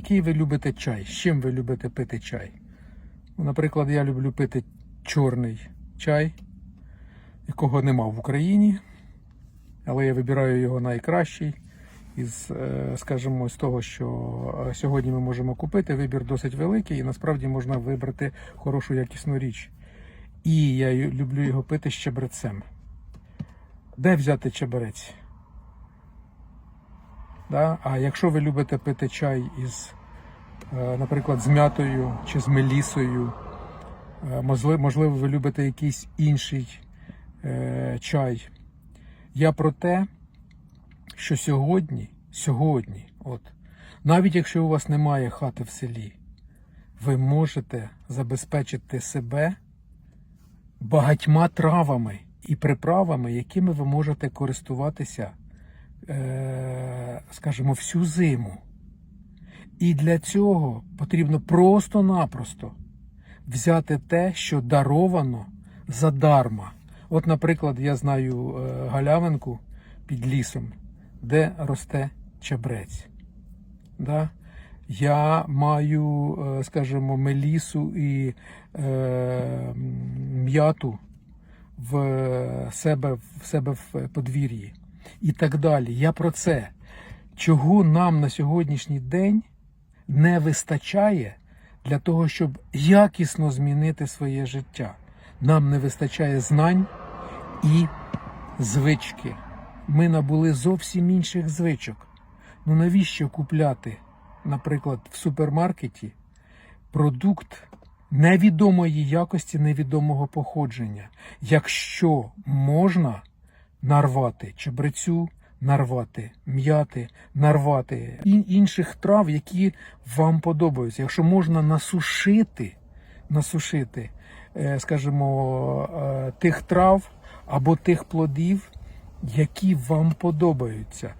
Який ви любите чай? З чим ви любите пити чай? Ну, Наприклад, я люблю пити чорний чай, якого нема в Україні, але я вибираю його найкращий. Із, е, скажімо, з того, що е, сьогодні ми можемо купити, вибір досить великий, і насправді можна вибрати хорошу якісну річ. І я люблю його пити з чебрецем. Де взяти чебрець? Да? А якщо ви любите пити чай із, е, наприклад, з м'ятою чи з мелісою, е, можливо, ви любите якийсь інший е, чай. Я про те, що сьогодні, сьогодні, от, навіть якщо у вас немає хати в селі, ви можете забезпечити себе багатьма травами і приправами, якими ви можете користуватися, скажімо, всю зиму. І для цього потрібно просто-напросто взяти те, що даровано задарма. От, наприклад, я знаю е, галявинку під лісом, де росте чебрець. Да? Я маю, е, скажімо, мелісу і е, м'яту в себе, в себе в подвір'ї. І так далі. Я про це. Чого нам на сьогоднішній день не вистачає для того, щоб якісно змінити своє життя. Нам не вистачає знань і звички. Ми набули зовсім інших звичок. Ну навіщо купляти, наприклад, в супермаркеті продукт невідомої якості, невідомого походження, якщо можна нарвати чебрецю, нарвати м'яти, нарвати інших трав, які вам подобаються. Якщо можна насушити, насушити, е, скажімо, е, тих трав або тих плодів, які вам подобаються.